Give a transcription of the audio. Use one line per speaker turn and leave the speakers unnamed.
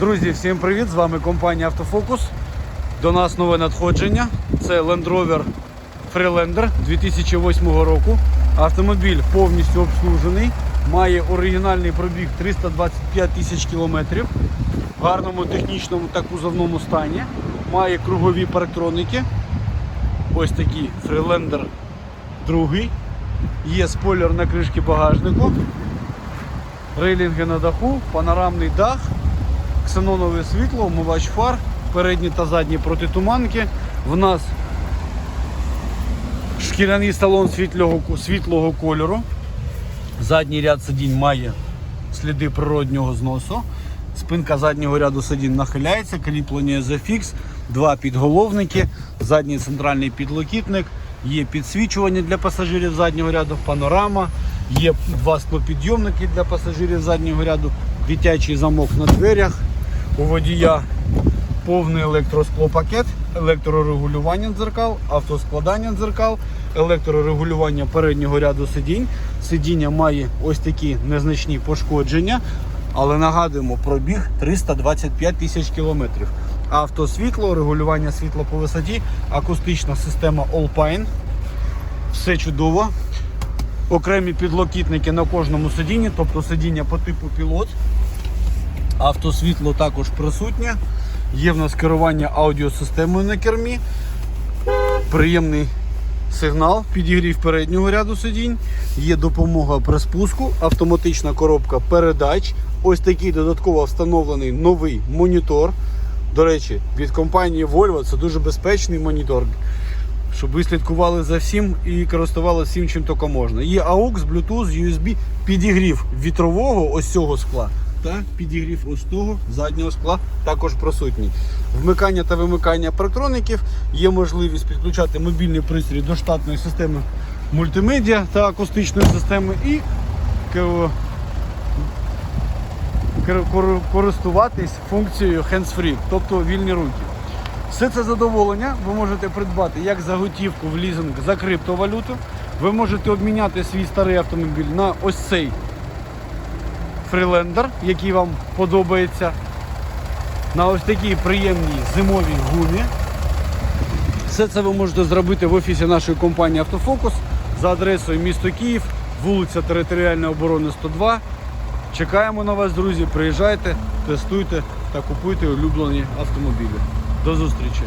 Друзі, всім привіт! З вами компанія Автофокус. До нас нове надходження. Це Land Rover Freelander 2008 року. Автомобіль повністю обслужений, має оригінальний пробіг 325 тисяч кілометрів в гарному технічному та кузовному стані. Має кругові парктроники. Ось такий Freelander другий. Є спойлер на кришці багажнику рейлінги на даху, панорамний дах, ксенонове світло, умивач фар, передні та задні протитуманки. В нас шкіряний салон світлого, світлого кольору. Задній ряд сидінь має сліди природнього зносу. Спинка заднього ряду сидінь нахиляється, кріплення ZFX, два підголовники, задній центральний підлокітник, є підсвічування для пасажирів заднього ряду, панорама, є два склопідйомники для пасажирів заднього ряду, дитячий замок на дверях, у водія повний електросклопакет, електрорегулювання дзеркал, автоскладання дзеркал, електрорегулювання переднього ряду сидінь. Сидіння має ось такі незначні пошкодження, але нагадуємо, пробіг 325 тисяч кілометрів. Автосвітло, регулювання світла по висоті, акустична система Allpine. Все чудово. Окремі підлокітники на кожному сидінні, тобто сидіння по типу пілот. Автосвітло також присутнє. Є в нас керування аудіосистемою на кермі. Приємний сигнал, підігрів переднього ряду сидінь. Є допомога при спуску, автоматична коробка передач. Ось такий додатково встановлений новий монітор. До речі, від компанії Volvo це дуже безпечний монітор. Щоб ви слідкували за всім і користувалися всім, чим тільки можна. Є AUX, Bluetooth, USB, підігрів вітрового ось цього скла та підігрів ось того заднього скла також присутній. Вмикання та вимикання парктроників, є можливість підключати мобільний пристрій до штатної системи мультимедіа та акустичної системи і користуватись функцією hands-free, тобто вільні руки. Все це задоволення ви можете придбати як за готівку в лізинг за криптовалюту. Ви можете обміняти свій старий автомобіль на ось цей фрілендер, який вам подобається. На ось такій приємній зимовій гумі. Все це ви можете зробити в офісі нашої компанії Автофокус за адресою місто Київ, вулиця Територіальної оборони 102. Чекаємо на вас, друзі. Приїжджайте, тестуйте та купуйте улюблені автомобілі. До зустрічі!